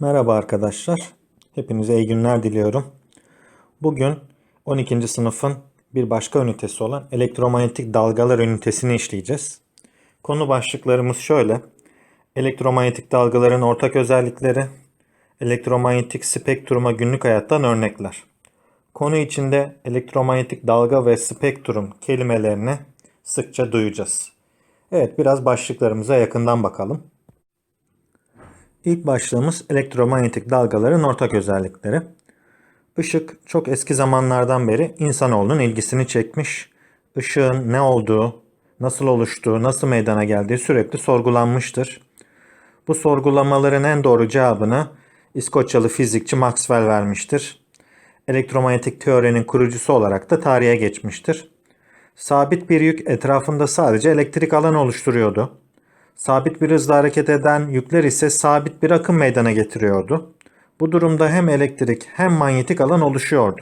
Merhaba arkadaşlar. Hepinize iyi günler diliyorum. Bugün 12. sınıfın bir başka ünitesi olan elektromanyetik dalgalar ünitesini işleyeceğiz. Konu başlıklarımız şöyle. Elektromanyetik dalgaların ortak özellikleri, elektromanyetik spektruma günlük hayattan örnekler. Konu içinde elektromanyetik dalga ve spektrum kelimelerini sıkça duyacağız. Evet biraz başlıklarımıza yakından bakalım. İlk başlığımız elektromanyetik dalgaların ortak özellikleri. Işık çok eski zamanlardan beri insanoğlunun ilgisini çekmiş. Işığın ne olduğu, nasıl oluştuğu, nasıl meydana geldiği sürekli sorgulanmıştır. Bu sorgulamaların en doğru cevabını İskoçyalı fizikçi Maxwell vermiştir. Elektromanyetik teorinin kurucusu olarak da tarihe geçmiştir. Sabit bir yük etrafında sadece elektrik alan oluşturuyordu. Sabit bir hızla hareket eden yükler ise sabit bir akım meydana getiriyordu. Bu durumda hem elektrik hem manyetik alan oluşuyordu.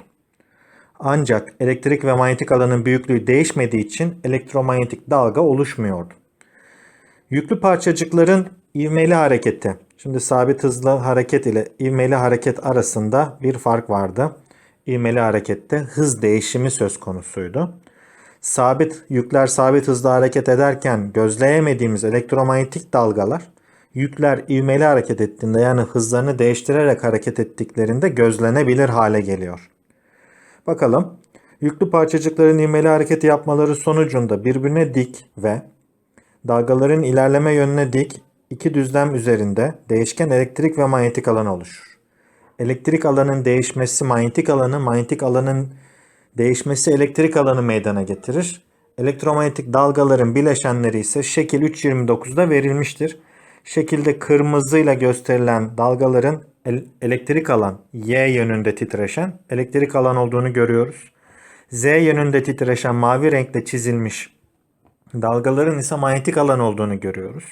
Ancak elektrik ve manyetik alanın büyüklüğü değişmediği için elektromanyetik dalga oluşmuyordu. Yüklü parçacıkların ivmeli hareketi. Şimdi sabit hızlı hareket ile ivmeli hareket arasında bir fark vardı. İvmeli harekette hız değişimi söz konusuydu sabit yükler sabit hızda hareket ederken gözleyemediğimiz elektromanyetik dalgalar yükler ivmeli hareket ettiğinde yani hızlarını değiştirerek hareket ettiklerinde gözlenebilir hale geliyor. Bakalım yüklü parçacıkların ivmeli hareket yapmaları sonucunda birbirine dik ve dalgaların ilerleme yönüne dik iki düzlem üzerinde değişken elektrik ve manyetik alan oluşur. Elektrik alanın değişmesi manyetik alanı, manyetik alanın Değişmesi elektrik alanı meydana getirir. Elektromanyetik dalgaların bileşenleri ise şekil 3.29'da verilmiştir. Şekilde kırmızıyla gösterilen dalgaların elektrik alan Y yönünde titreşen elektrik alan olduğunu görüyoruz. Z yönünde titreşen mavi renkle çizilmiş dalgaların ise manyetik alan olduğunu görüyoruz.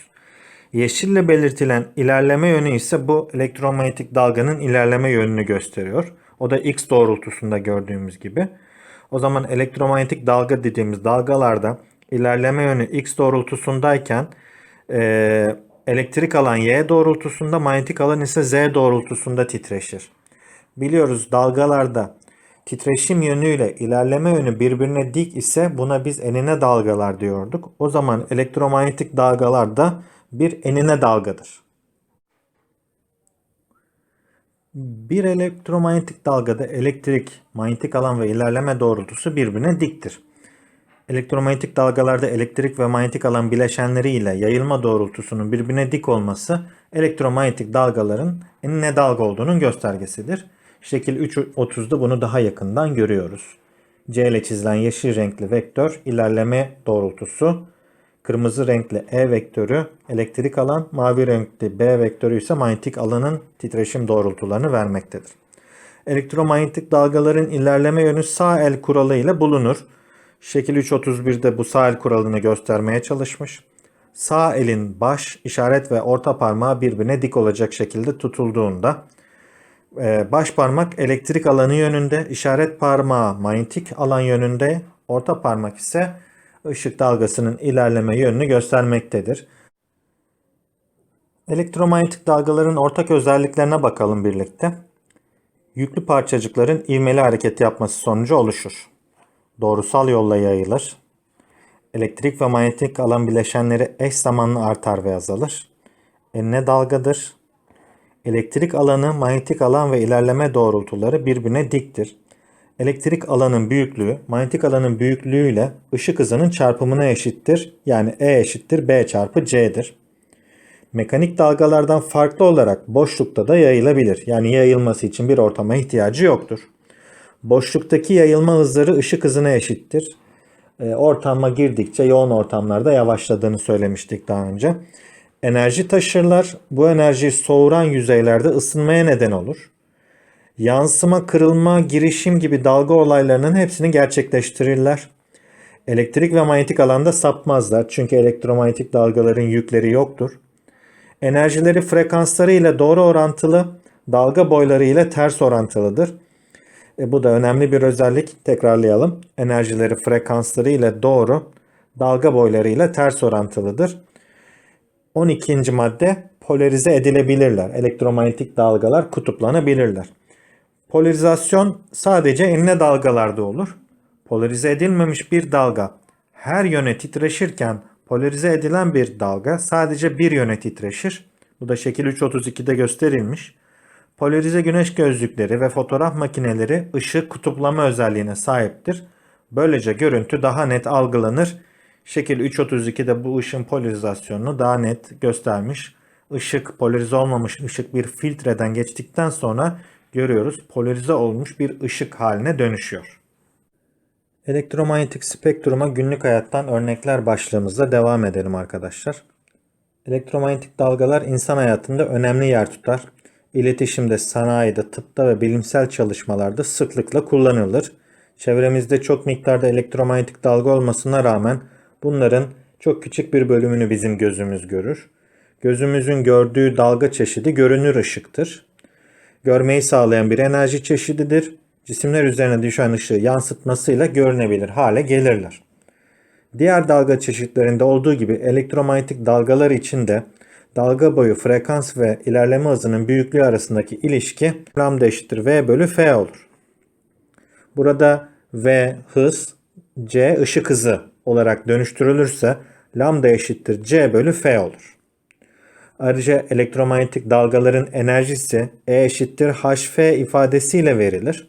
Yeşille belirtilen ilerleme yönü ise bu elektromanyetik dalganın ilerleme yönünü gösteriyor. O da x doğrultusunda gördüğümüz gibi. O zaman elektromanyetik dalga dediğimiz dalgalarda ilerleme yönü x doğrultusundayken e, elektrik alan y doğrultusunda, manyetik alan ise z doğrultusunda titreşir. Biliyoruz dalgalarda titreşim yönüyle ilerleme yönü birbirine dik ise buna biz enine dalgalar diyorduk. O zaman elektromanyetik dalgalar da bir enine dalgadır. Bir elektromanyetik dalgada elektrik, manyetik alan ve ilerleme doğrultusu birbirine diktir. Elektromanyetik dalgalarda elektrik ve manyetik alan bileşenleri ile yayılma doğrultusunun birbirine dik olması elektromanyetik dalgaların ne dalga olduğunun göstergesidir. Şekil 3.30'da bunu daha yakından görüyoruz. C ile çizilen yeşil renkli vektör ilerleme doğrultusu, Kırmızı renkli E vektörü elektrik alan, mavi renkli B vektörü ise manyetik alanın titreşim doğrultularını vermektedir. Elektromanyetik dalgaların ilerleme yönü sağ el kuralı ile bulunur. Şekil 3.31'de bu sağ el kuralını göstermeye çalışmış. Sağ elin baş, işaret ve orta parmağı birbirine dik olacak şekilde tutulduğunda e, baş parmak elektrik alanı yönünde, işaret parmağı manyetik alan yönünde, orta parmak ise ışık dalgasının ilerleme yönünü göstermektedir. Elektromanyetik dalgaların ortak özelliklerine bakalım birlikte. Yüklü parçacıkların ivmeli hareket yapması sonucu oluşur. Doğrusal yolla yayılır. Elektrik ve manyetik alan bileşenleri eş zamanlı artar ve azalır. Enine dalgadır. Elektrik alanı, manyetik alan ve ilerleme doğrultuları birbirine diktir. Elektrik alanın büyüklüğü manyetik alanın büyüklüğüyle ışık hızının çarpımına eşittir. Yani E eşittir B çarpı C'dir. Mekanik dalgalardan farklı olarak boşlukta da yayılabilir. Yani yayılması için bir ortama ihtiyacı yoktur. Boşluktaki yayılma hızları ışık hızına eşittir. E, ortama girdikçe yoğun ortamlarda yavaşladığını söylemiştik daha önce. Enerji taşırlar. Bu enerji soğuran yüzeylerde ısınmaya neden olur yansıma, kırılma, girişim gibi dalga olaylarının hepsini gerçekleştirirler. Elektrik ve manyetik alanda sapmazlar çünkü elektromanyetik dalgaların yükleri yoktur. Enerjileri frekansları ile doğru orantılı, dalga boyları ile ters orantılıdır. E, bu da önemli bir özellik. Tekrarlayalım. Enerjileri frekansları ile doğru, dalga boyları ile ters orantılıdır. 12. madde polarize edilebilirler. Elektromanyetik dalgalar kutuplanabilirler. Polarizasyon sadece enine dalgalarda olur. Polarize edilmemiş bir dalga her yöne titreşirken polarize edilen bir dalga sadece bir yöne titreşir. Bu da şekil 3.32'de gösterilmiş. Polarize güneş gözlükleri ve fotoğraf makineleri ışık kutuplama özelliğine sahiptir. Böylece görüntü daha net algılanır. Şekil 3.32'de bu ışın polarizasyonunu daha net göstermiş. Işık polarize olmamış ışık bir filtreden geçtikten sonra görüyoruz polarize olmuş bir ışık haline dönüşüyor. Elektromanyetik spektruma günlük hayattan örnekler başlığımızda devam edelim arkadaşlar. Elektromanyetik dalgalar insan hayatında önemli yer tutar. İletişimde, sanayide, tıpta ve bilimsel çalışmalarda sıklıkla kullanılır. Çevremizde çok miktarda elektromanyetik dalga olmasına rağmen bunların çok küçük bir bölümünü bizim gözümüz görür. Gözümüzün gördüğü dalga çeşidi görünür ışıktır. Görmeyi sağlayan bir enerji çeşididir. Cisimler üzerine düşen ışığı yansıtmasıyla görünebilir hale gelirler. Diğer dalga çeşitlerinde olduğu gibi elektromanyetik dalgalar için de dalga boyu, frekans ve ilerleme hızının büyüklüğü arasındaki ilişki lambda eşittir v bölü f olur. Burada v hız, c ışık hızı olarak dönüştürülürse lambda eşittir c bölü f olur. Ayrıca elektromanyetik dalgaların enerjisi E eşittir hf ifadesiyle verilir.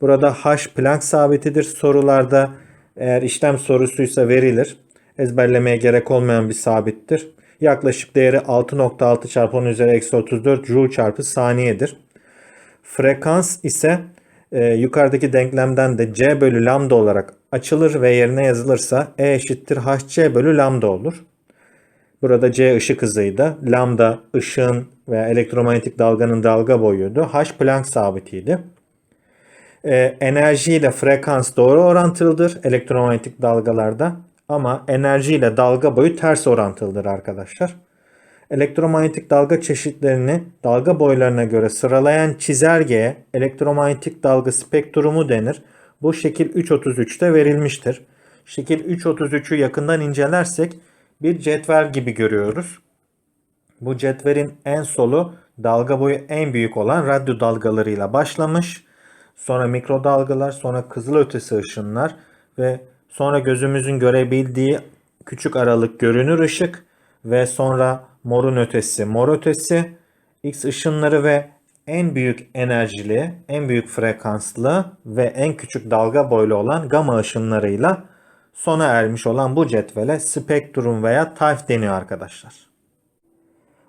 Burada h Planck sabitidir. Sorularda eğer işlem sorusuysa verilir. Ezberlemeye gerek olmayan bir sabittir. Yaklaşık değeri 6.6 çarpı 10 üzeri eksi 34 joule çarpı saniyedir. Frekans ise e, yukarıdaki denklemden de c bölü lambda olarak açılır ve yerine yazılırsa e eşittir hc bölü lambda olur. Burada c ışık hızıydı. Lambda ışığın veya elektromanyetik dalganın dalga boyuydu. h Planck sabitiydi. Ee, enerji ile frekans doğru orantılıdır elektromanyetik dalgalarda ama enerji ile dalga boyu ters orantılıdır arkadaşlar. Elektromanyetik dalga çeşitlerini dalga boylarına göre sıralayan çizelgeye elektromanyetik dalga spektrumu denir. Bu şekil 3.33'te verilmiştir. Şekil 3.33'ü yakından incelersek bir cetvel gibi görüyoruz. Bu cetvelin en solu dalga boyu en büyük olan radyo dalgalarıyla başlamış. Sonra mikrodalgalar, sonra kızılötesi ışınlar ve sonra gözümüzün görebildiği küçük aralık görünür ışık ve sonra morun ötesi, mor ötesi, X ışınları ve en büyük enerjili, en büyük frekanslı ve en küçük dalga boylu olan gama ışınlarıyla sona ermiş olan bu cetvele spektrum veya tayf deniyor arkadaşlar.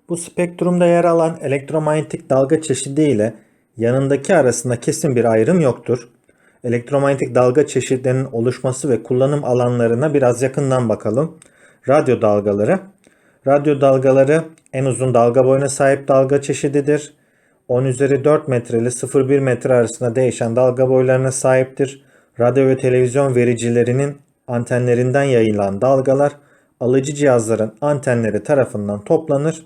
Bu spektrumda yer alan elektromanyetik dalga çeşidi ile yanındaki arasında kesin bir ayrım yoktur. Elektromanyetik dalga çeşitlerinin oluşması ve kullanım alanlarına biraz yakından bakalım. Radyo dalgaları. Radyo dalgaları en uzun dalga boyuna sahip dalga çeşididir. 10 üzeri 4 metre ile 0,1 metre arasında değişen dalga boylarına sahiptir. Radyo ve televizyon vericilerinin antenlerinden yayılan dalgalar alıcı cihazların antenleri tarafından toplanır.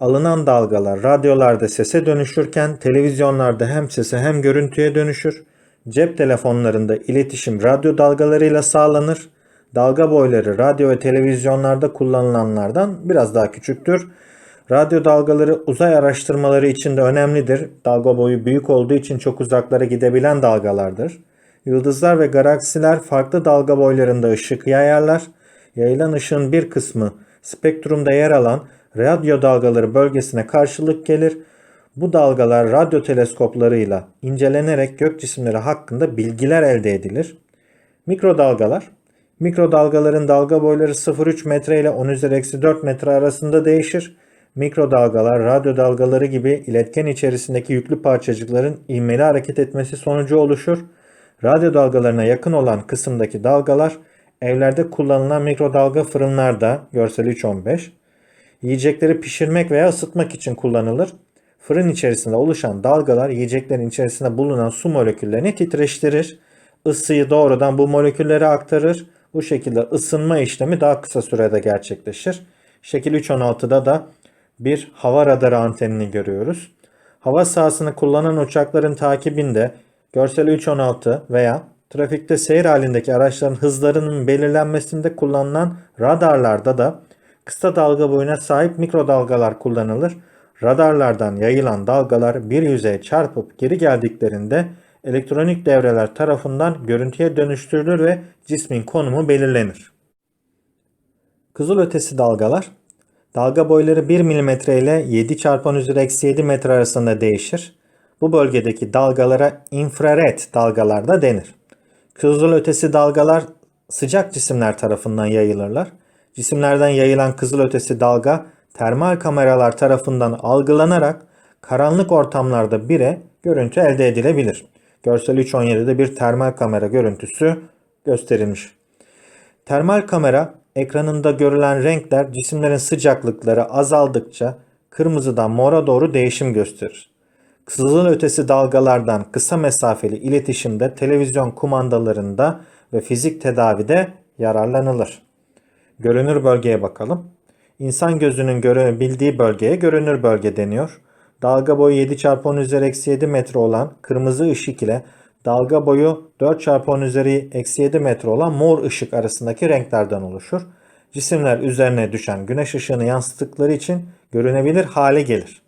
Alınan dalgalar radyolarda sese dönüşürken televizyonlarda hem sese hem görüntüye dönüşür. Cep telefonlarında iletişim radyo dalgalarıyla sağlanır. Dalga boyları radyo ve televizyonlarda kullanılanlardan biraz daha küçüktür. Radyo dalgaları uzay araştırmaları için de önemlidir. Dalga boyu büyük olduğu için çok uzaklara gidebilen dalgalardır. Yıldızlar ve galaksiler farklı dalga boylarında ışık yayarlar. Yayılan ışığın bir kısmı spektrumda yer alan radyo dalgaları bölgesine karşılık gelir. Bu dalgalar radyo teleskoplarıyla incelenerek gök cisimleri hakkında bilgiler elde edilir. Mikrodalgalar Mikrodalgaların dalga boyları 0,3 metre ile 10 üzeri eksi 4 metre arasında değişir. Mikrodalgalar radyo dalgaları gibi iletken içerisindeki yüklü parçacıkların ivmeli hareket etmesi sonucu oluşur. Radyo dalgalarına yakın olan kısımdaki dalgalar evlerde kullanılan mikrodalga fırınlarda görsel 3.15 yiyecekleri pişirmek veya ısıtmak için kullanılır. Fırın içerisinde oluşan dalgalar yiyeceklerin içerisinde bulunan su moleküllerini titreştirir. Isıyı doğrudan bu moleküllere aktarır. Bu şekilde ısınma işlemi daha kısa sürede gerçekleşir. Şekil 3.16'da da bir hava radarı antenini görüyoruz. Hava sahasını kullanan uçakların takibinde görsel 3.16 veya trafikte seyir halindeki araçların hızlarının belirlenmesinde kullanılan radarlarda da Kısa dalga boyuna sahip mikrodalgalar kullanılır. Radarlardan yayılan dalgalar bir yüzeye çarpıp geri geldiklerinde elektronik devreler tarafından görüntüye dönüştürülür ve cismin konumu belirlenir. Kızılötesi dalgalar dalga boyları 1 mm ile 7 çarpı 10 üzeri eksi 7 metre arasında değişir. Bu bölgedeki dalgalara infrared dalgalar da denir. Kızılötesi dalgalar sıcak cisimler tarafından yayılırlar. Cisimlerden yayılan kızılötesi dalga termal kameralar tarafından algılanarak karanlık ortamlarda bire görüntü elde edilebilir. Görsel 3.17'de bir termal kamera görüntüsü gösterilmiş. Termal kamera ekranında görülen renkler cisimlerin sıcaklıkları azaldıkça kırmızıdan mora doğru değişim gösterir. Kızıl ötesi dalgalardan kısa mesafeli iletişimde televizyon kumandalarında ve fizik tedavide yararlanılır. Görünür bölgeye bakalım. İnsan gözünün görebildiği bölgeye görünür bölge deniyor. Dalga boyu 7 çarpı 10 üzeri eksi 7 metre olan kırmızı ışık ile dalga boyu 4 çarpı 10 üzeri eksi 7 metre olan mor ışık arasındaki renklerden oluşur. Cisimler üzerine düşen güneş ışığını yansıttıkları için görünebilir hale gelir.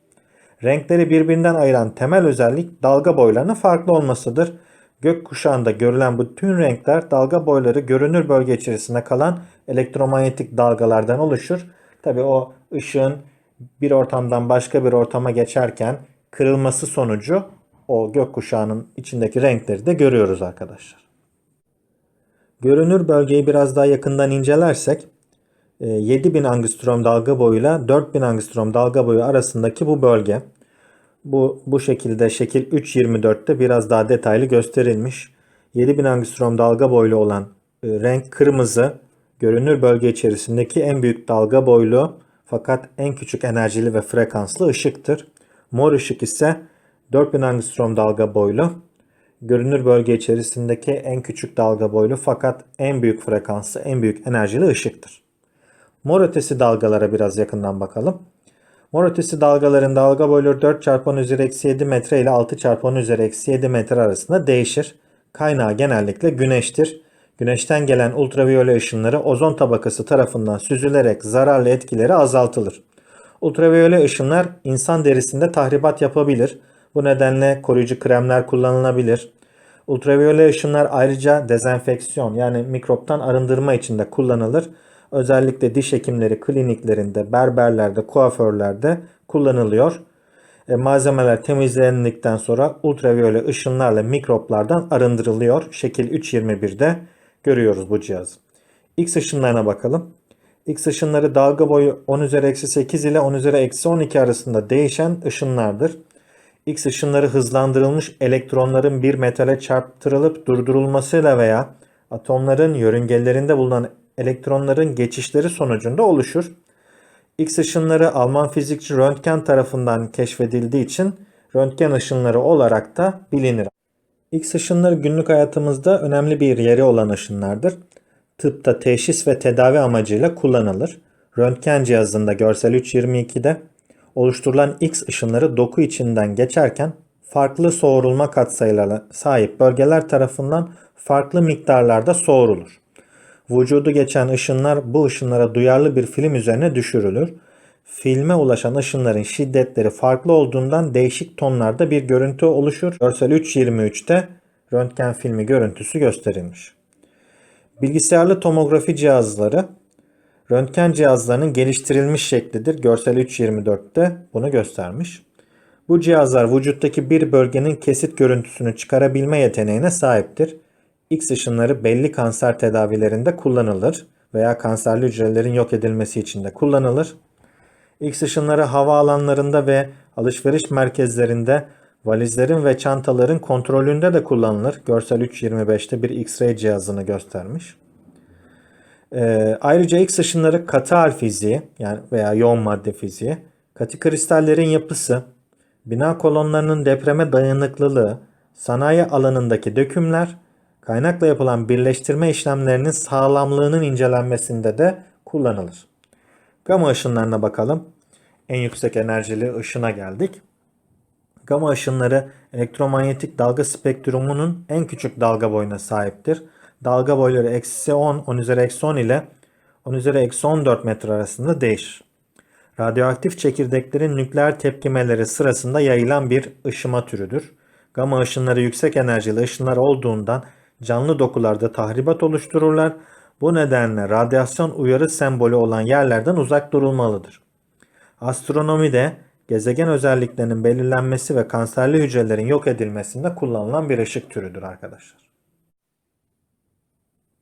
Renkleri birbirinden ayıran temel özellik dalga boylarının farklı olmasıdır. Gökkuşağında görülen bütün renkler dalga boyları görünür bölge içerisinde kalan elektromanyetik dalgalardan oluşur. Tabi o ışığın bir ortamdan başka bir ortama geçerken kırılması sonucu o gökkuşağının içindeki renkleri de görüyoruz arkadaşlar. Görünür bölgeyi biraz daha yakından incelersek 7000 e, angstrom dalga boyuyla 4000 angstrom dalga boyu arasındaki bu bölge bu, bu şekilde şekil 3.24'te biraz daha detaylı gösterilmiş. 7000 angstrom dalga boylu olan e, renk kırmızı görünür bölge içerisindeki en büyük dalga boylu fakat en küçük enerjili ve frekanslı ışıktır. Mor ışık ise 4000 angstrom dalga boylu görünür bölge içerisindeki en küçük dalga boylu fakat en büyük frekanslı, en büyük enerjili ışıktır. Mor ötesi dalgalara biraz yakından bakalım. Mor ötesi dalgaların dalga boyları 4 çarpı 10 üzeri eksi 7 metre ile 6 çarpı 10 üzeri eksi 7 metre arasında değişir. Kaynağı genellikle güneştir. Güneşten gelen ultraviyole ışınları ozon tabakası tarafından süzülerek zararlı etkileri azaltılır. Ultraviyole ışınlar insan derisinde tahribat yapabilir. Bu nedenle koruyucu kremler kullanılabilir. Ultraviyole ışınlar ayrıca dezenfeksiyon yani mikroptan arındırma için de kullanılır. Özellikle diş hekimleri kliniklerinde, berberlerde, kuaförlerde kullanılıyor. E, malzemeler temizlendikten sonra ultraviyole ışınlarla mikroplardan arındırılıyor. Şekil 3.21'de görüyoruz bu cihazı. X ışınlarına bakalım. X ışınları dalga boyu 10 üzeri eksi 8 ile 10 üzeri eksi 12 arasında değişen ışınlardır. X ışınları hızlandırılmış elektronların bir metale çarptırılıp durdurulmasıyla veya atomların yörüngelerinde bulunan elektronların geçişleri sonucunda oluşur. X ışınları Alman fizikçi Röntgen tarafından keşfedildiği için röntgen ışınları olarak da bilinir. X ışınları günlük hayatımızda önemli bir yeri olan ışınlardır. Tıpta teşhis ve tedavi amacıyla kullanılır. Röntgen cihazında görsel 3.22'de oluşturulan X ışınları doku içinden geçerken farklı soğurulma katsayılarına sahip bölgeler tarafından farklı miktarlarda soğurulur. Vücudu geçen ışınlar bu ışınlara duyarlı bir film üzerine düşürülür. Filme ulaşan ışınların şiddetleri farklı olduğundan değişik tonlarda bir görüntü oluşur. Görsel 3.23'te röntgen filmi görüntüsü gösterilmiş. Bilgisayarlı tomografi cihazları röntgen cihazlarının geliştirilmiş şeklidir. Görsel 3.24'te bunu göstermiş. Bu cihazlar vücuttaki bir bölgenin kesit görüntüsünü çıkarabilme yeteneğine sahiptir. X ışınları belli kanser tedavilerinde kullanılır veya kanserli hücrelerin yok edilmesi için de kullanılır. X ışınları havaalanlarında ve alışveriş merkezlerinde valizlerin ve çantaların kontrolünde de kullanılır. Görsel 3.25'te bir X-ray cihazını göstermiş. Ee, ayrıca X ışınları katı hal fiziği yani veya yoğun madde fiziği, katı kristallerin yapısı, bina kolonlarının depreme dayanıklılığı, sanayi alanındaki dökümler kaynakla yapılan birleştirme işlemlerinin sağlamlığının incelenmesinde de kullanılır. Gama ışınlarına bakalım. En yüksek enerjili ışına geldik. Gama ışınları elektromanyetik dalga spektrumunun en küçük dalga boyuna sahiptir. Dalga boyları eksi 10, 10 üzeri eksi 10 ile 10 üzeri eksi 14 metre arasında değişir. Radyoaktif çekirdeklerin nükleer tepkimeleri sırasında yayılan bir ışıma türüdür. Gama ışınları yüksek enerjili ışınlar olduğundan canlı dokularda tahribat oluştururlar. Bu nedenle radyasyon uyarı sembolü olan yerlerden uzak durulmalıdır. Astronomide gezegen özelliklerinin belirlenmesi ve kanserli hücrelerin yok edilmesinde kullanılan bir ışık türüdür arkadaşlar.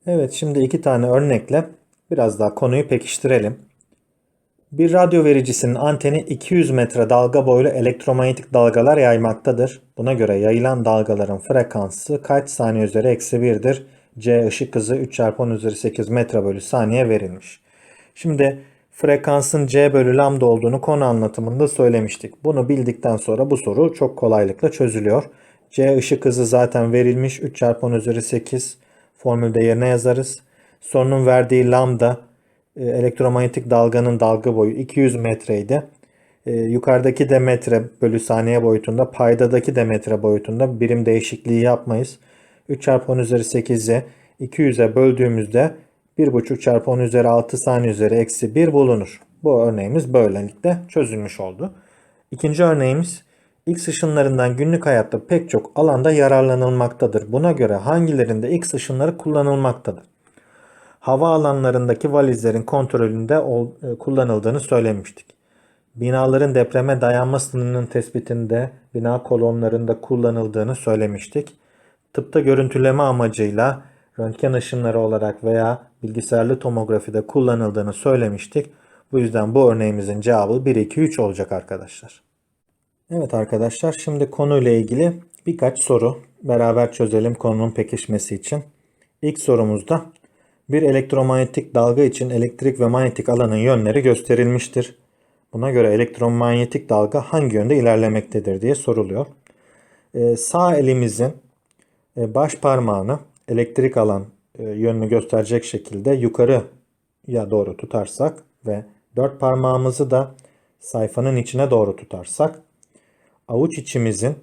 Evet şimdi iki tane örnekle biraz daha konuyu pekiştirelim. Bir radyo vericisinin anteni 200 metre dalga boylu elektromanyetik dalgalar yaymaktadır. Buna göre yayılan dalgaların frekansı kaç saniye üzeri eksi 1'dir? C ışık hızı 3 çarpı 10 üzeri 8 metre bölü saniye verilmiş. Şimdi frekansın C bölü lambda olduğunu konu anlatımında söylemiştik. Bunu bildikten sonra bu soru çok kolaylıkla çözülüyor. C ışık hızı zaten verilmiş 3 çarpı 10 üzeri 8 formülde yerine yazarız. Sorunun verdiği lambda elektromanyetik dalganın dalga boyu 200 metreydi. E, yukarıdaki de metre bölü saniye boyutunda, paydadaki de metre boyutunda birim değişikliği yapmayız. 3 çarpı 10 üzeri 8'i 200'e böldüğümüzde 1,5 çarpı 10 üzeri 6 saniye üzeri eksi 1 bulunur. Bu örneğimiz böylelikle çözülmüş oldu. İkinci örneğimiz X ışınlarından günlük hayatta pek çok alanda yararlanılmaktadır. Buna göre hangilerinde X ışınları kullanılmaktadır? Hava alanlarındaki valizlerin kontrolünde e, kullanıldığını söylemiştik. Binaların depreme dayanma sınırının tespitinde bina kolonlarında kullanıldığını söylemiştik. Tıpta görüntüleme amacıyla röntgen ışınları olarak veya bilgisayarlı tomografide kullanıldığını söylemiştik. Bu yüzden bu örneğimizin cevabı 1, 2, 3 olacak arkadaşlar. Evet arkadaşlar şimdi konuyla ilgili birkaç soru beraber çözelim konunun pekişmesi için. İlk sorumuzda bir elektromanyetik dalga için elektrik ve manyetik alanın yönleri gösterilmiştir. Buna göre elektromanyetik dalga hangi yönde ilerlemektedir diye soruluyor. Ee, sağ elimizin e, baş parmağını elektrik alan e, yönünü gösterecek şekilde yukarıya doğru tutarsak ve dört parmağımızı da sayfanın içine doğru tutarsak avuç içimizin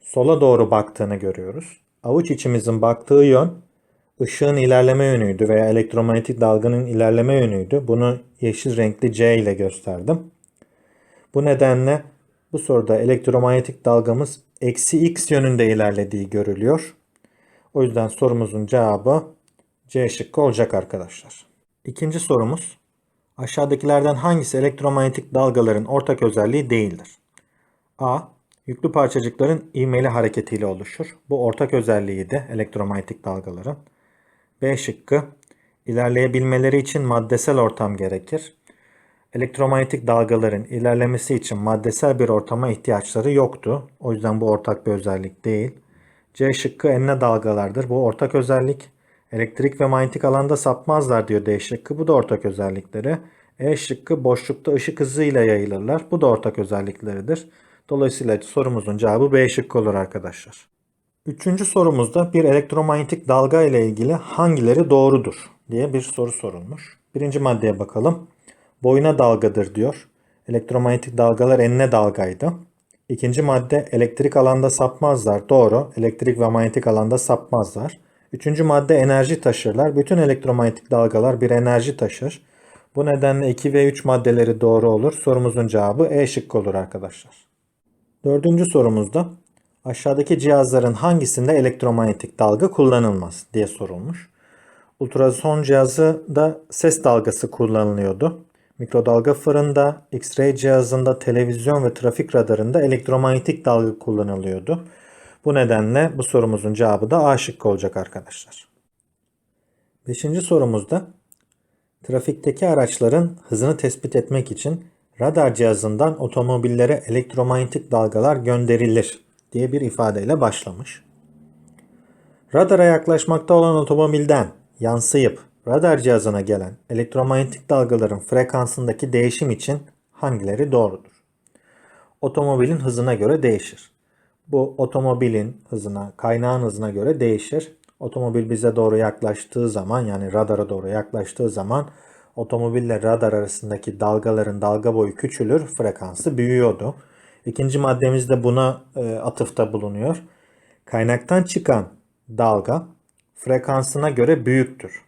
sola doğru baktığını görüyoruz. Avuç içimizin baktığı yön ışığın ilerleme yönüydü veya elektromanyetik dalganın ilerleme yönüydü. Bunu yeşil renkli C ile gösterdim. Bu nedenle bu soruda elektromanyetik dalgamız eksi x yönünde ilerlediği görülüyor. O yüzden sorumuzun cevabı C şıkkı olacak arkadaşlar. İkinci sorumuz. Aşağıdakilerden hangisi elektromanyetik dalgaların ortak özelliği değildir? A. Yüklü parçacıkların ivmeli hareketiyle oluşur. Bu ortak özelliği de elektromanyetik dalgaların. B şıkkı. İlerleyebilmeleri için maddesel ortam gerekir. Elektromanyetik dalgaların ilerlemesi için maddesel bir ortama ihtiyaçları yoktu. O yüzden bu ortak bir özellik değil. C şıkkı enine dalgalardır. Bu ortak özellik. Elektrik ve manyetik alanda sapmazlar diyor D şıkkı. Bu da ortak özellikleri. E şıkkı boşlukta ışık hızıyla yayılırlar. Bu da ortak özellikleridir. Dolayısıyla sorumuzun cevabı B şıkkı olur arkadaşlar. Üçüncü sorumuzda bir elektromanyetik dalga ile ilgili hangileri doğrudur diye bir soru sorulmuş. Birinci maddeye bakalım. Boyuna dalgadır diyor. Elektromanyetik dalgalar enine dalgaydı. İkinci madde elektrik alanda sapmazlar. Doğru. Elektrik ve manyetik alanda sapmazlar. Üçüncü madde enerji taşırlar. Bütün elektromanyetik dalgalar bir enerji taşır. Bu nedenle 2 ve 3 maddeleri doğru olur. Sorumuzun cevabı E şıkkı olur arkadaşlar. Dördüncü sorumuzda aşağıdaki cihazların hangisinde elektromanyetik dalga kullanılmaz diye sorulmuş. Ultrason cihazı da ses dalgası kullanılıyordu. Mikrodalga fırında, X-ray cihazında, televizyon ve trafik radarında elektromanyetik dalga kullanılıyordu. Bu nedenle bu sorumuzun cevabı da A şıkkı olacak arkadaşlar. Beşinci sorumuzda trafikteki araçların hızını tespit etmek için radar cihazından otomobillere elektromanyetik dalgalar gönderilir diye bir ifadeyle başlamış. Radara yaklaşmakta olan otomobilden yansıyıp radar cihazına gelen elektromanyetik dalgaların frekansındaki değişim için hangileri doğrudur? Otomobilin hızına göre değişir. Bu otomobilin hızına, kaynağın hızına göre değişir. Otomobil bize doğru yaklaştığı zaman yani radara doğru yaklaştığı zaman otomobille radar arasındaki dalgaların dalga boyu küçülür, frekansı büyüyordu. İkinci maddemiz de buna e, atıfta bulunuyor. Kaynaktan çıkan dalga frekansına göre büyüktür.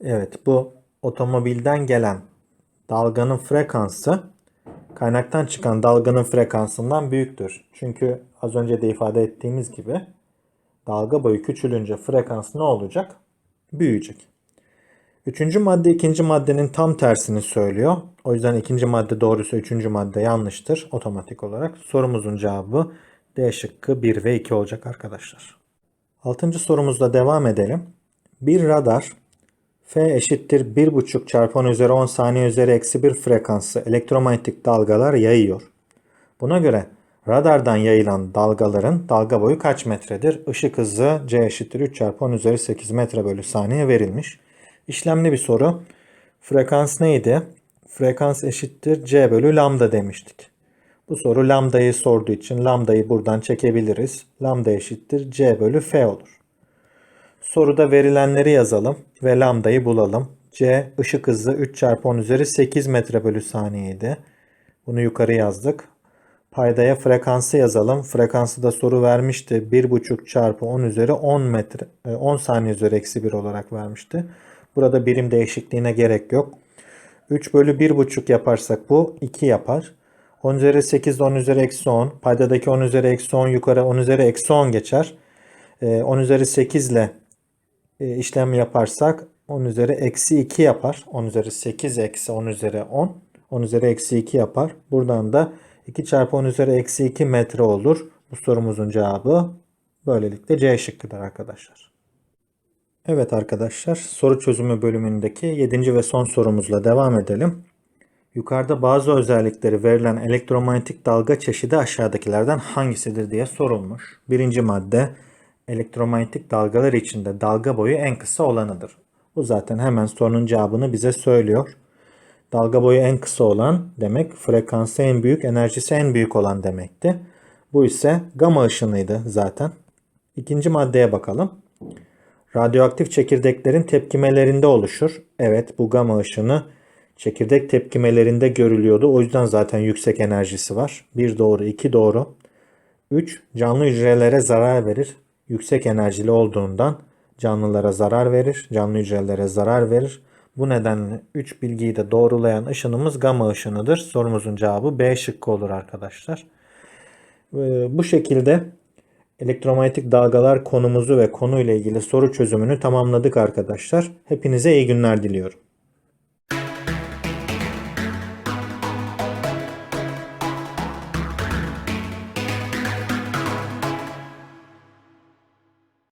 Evet bu otomobilden gelen dalganın frekansı kaynaktan çıkan dalganın frekansından büyüktür. Çünkü az önce de ifade ettiğimiz gibi dalga boyu küçülünce frekans ne olacak? Büyüyecek. Üçüncü madde ikinci maddenin tam tersini söylüyor. O yüzden ikinci madde doğruysa üçüncü madde yanlıştır otomatik olarak. Sorumuzun cevabı D şıkkı 1 ve 2 olacak arkadaşlar. Altıncı sorumuzla devam edelim. Bir radar F eşittir 1,5 çarpı 10 üzeri 10 saniye üzeri eksi 1 frekanslı elektromanyetik dalgalar yayıyor. Buna göre radardan yayılan dalgaların dalga boyu kaç metredir? Işık hızı c eşittir 3 çarpı 10 üzeri 8 metre bölü saniye verilmiş. İşlemli bir soru. Frekans neydi? Frekans eşittir c bölü lambda demiştik. Bu soru lambdayı sorduğu için lambdayı buradan çekebiliriz. Lambda eşittir c bölü f olur. Soruda verilenleri yazalım ve lambdayı bulalım. C ışık hızı 3 çarpı 10 üzeri 8 metre bölü saniyeydi. Bunu yukarı yazdık. Paydaya frekansı yazalım. Frekansı da soru vermişti. 1,5 çarpı 10 üzeri 10 metre 10 saniye üzeri eksi 1 olarak vermişti. Burada birim değişikliğine gerek yok. 3 bölü 1,5 yaparsak bu 2 yapar. 10 üzeri 8 10 üzeri eksi 10. Paydadaki 10 üzeri eksi 10 yukarı 10 üzeri eksi 10 geçer. 10 üzeri 8 ile e, işlem yaparsak 10 üzeri eksi 2 yapar. 10 üzeri 8 eksi 10 üzeri 10. 10 üzeri eksi 2 yapar. Buradan da 2 çarpı 10 üzeri eksi 2 metre olur. Bu sorumuzun cevabı böylelikle C şıkkıdır arkadaşlar. Evet arkadaşlar soru çözümü bölümündeki 7. ve son sorumuzla devam edelim. Yukarıda bazı özellikleri verilen elektromanyetik dalga çeşidi aşağıdakilerden hangisidir diye sorulmuş. Birinci madde elektromanyetik dalgalar içinde dalga boyu en kısa olanıdır. Bu zaten hemen sorunun cevabını bize söylüyor. Dalga boyu en kısa olan demek frekansı en büyük, enerjisi en büyük olan demekti. Bu ise gama ışınıydı zaten. İkinci maddeye bakalım. Radyoaktif çekirdeklerin tepkimelerinde oluşur. Evet bu gama ışını çekirdek tepkimelerinde görülüyordu. O yüzden zaten yüksek enerjisi var. Bir doğru, iki doğru. 3. Canlı hücrelere zarar verir. Yüksek enerjili olduğundan canlılara zarar verir, canlı hücrelere zarar verir. Bu nedenle 3 bilgiyi de doğrulayan ışınımız gama ışınıdır. Sorumuzun cevabı B şıkkı olur arkadaşlar. Ee, Bu şekilde elektromanyetik dalgalar konumuzu ve konuyla ilgili soru çözümünü tamamladık arkadaşlar. Hepinize iyi günler diliyorum.